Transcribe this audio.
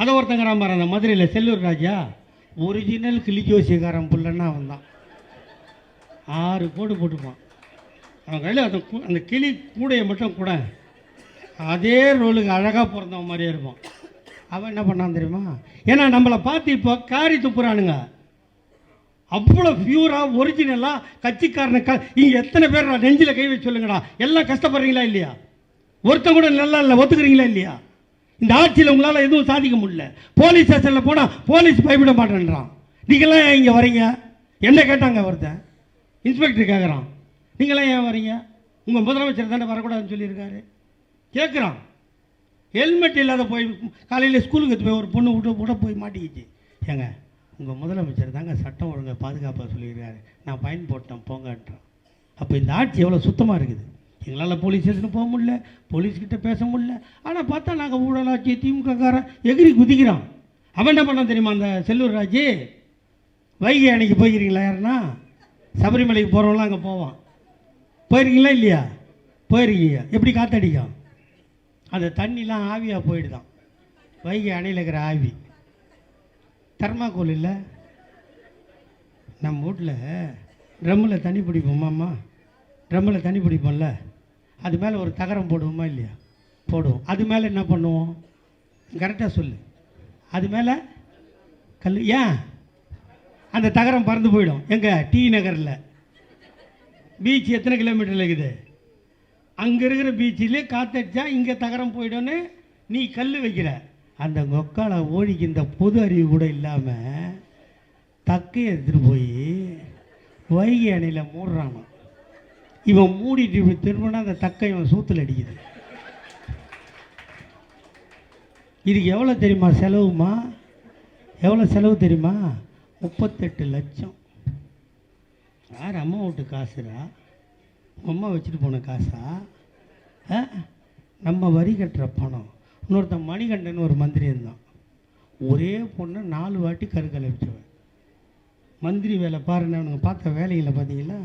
அதை ஒருத்தங்கிறான் பாரு அந்த மதுரையில் செல்லூர் ராஜா ஒரிஜினல் கிளிஜோசியக்காரன் புள்ளன்னா அவன் தான் ஆறு கோடு போட்டுப்பான். அவன் கையில் அந்த அந்த கிளி கூடையை மட்டும் கூட அதே ரோலுக்கு அழகாக பிறந்தவன் மாதிரியே இருப்பான். அவன் என்ன பண்ணான் தெரியுமா? ஏன்னா நம்மளை பார்த்து இப்போ காரி துப்புறானுங்க. அவ்வளோ பியூராக ஒரிஜினலாக கட்சிக்காரனை க இங்கே எத்தனை பேர் நெஞ்சில் கை வச்சு சொல்லுங்கடா? எல்லாம் கஷ்டப்படுறீங்களா இல்லையா? ஒருத்தன் கூட நல்லா இல்லை ஒத்துக்கிறீங்களா இல்லையா? இந்த ஆட்சியில் உங்களால் எதுவும் சாதிக்க முடியல. போலீஸ் ஸ்டேஷனில் போனால் போலீஸ் பயப்பட மாட்டேன்றான். நீங்களாம் ஏன் இங்கே வரீங்க? என்ன கேட்டாங்க ஒருத்தன் இன்ஸ்பெக்டர் கேட்குறான் நீங்களாம் ஏன் வரீங்க? உங்கள் முதலமைச்சர் தானே வரக்கூடாதுன்னு சொல்லியிருக்காரு. கேட்குறான் ஹெல்மெட் இல்லாத போய் காலையில் ஸ்கூலுக்கு எடுத்து போய் ஒரு பொண்ணு விட்டு விட போய் மாட்டிக்கிச்சு. ஏங்க உங்கள் முதலமைச்சர் தாங்க சட்டம் ஒழுங்கை பாதுகாப்பாக சொல்லியிருக்காரு. நான் பயன் போட்டேன் போங்கன்றான். அப்போ இந்த ஆட்சி எவ்வளோ சுத்தமாக இருக்குது? எங்களால் போலீஸ் ஸ்டேஷனுக்கு போக முடியல போலீஸ்கிட்ட பேச முடியல. ஆனால் பார்த்தா நாங்கள் ஊழலாட்சி திமுககாரன் எகிரி குதிக்கிறான். அவன் என்ன பண்ணான் தெரியுமா அந்த செல்லூர் ராஜு? வைகை அன்னைக்கு போய்க்கிறீங்களா யாருன்னா? சபரிமலைக்கு போகிறவங்களாம் அங்கே போவான். போயிருக்கீங்களா இல்லையா? போயிருக்கீங்க. எப்படி காத்தடிக்கும்? அந்த தண்ணிலாம் ஆவியாக போயிடுதான். வைகை அணையில் இருக்கிற ஆவி. தர்மாக்கோல் இல்லை? நம்ம வீட்டில் ட்ரம்மில் தண்ணி பிடிப்போமாம்மா? ட்ரம்மில் தண்ணி பிடிப்போம்ல? அது மேலே ஒரு தகரம் போடுவோமா இல்லையா? போடுவோம். அது மேலே என்ன பண்ணுவோம்? கரெக்டாக சொல்லு. அது மேலே கல் ஏன்? அந்த தகரம் பறந்து போயிடும். எங்கே? டி நகரில். பீச் எத்தனை கிலோமீட்டரில் இருக்குது? அங்கே இருக்கிற பீச்சிலே காத்தடிச்சா இங்கே தகரம் போயிடும்னு நீ கல் வைக்கிற. அந்த கொக்காலை ஓடிக்கு இந்த பொது அறிவு கூட இல்லாமல் தக்கையை எடுத்துகிட்டு போய் வைகை அணையில் மூடுறானோ இவன் மூடிட்டு இப்படி திரும்பினா அந்த தக்கை இவன் சூத்தில் அடிக்குது. இதுக்கு எவ்வளோ தெரியுமா செலவுமா? எவ்வளோ செலவு தெரியுமா? முப்பத்தெட்டு லட்சம். யார் அம்மா வீட்டு காசுடா? அம்மா வச்சுட்டு போன காசா? ஆ? நம்ம வரி கட்டுற பணம். இன்னொருத்தன் மணிகண்டன் ஒரு மந்திரி இருந்தான். ஒரே பொண்ணை நாலு வாட்டி கருக்கலை வச்சவன் மந்திரி வேலை பாருன்னு அவனுங்க பார்த்த வேலைகளை பார்த்தீங்களா?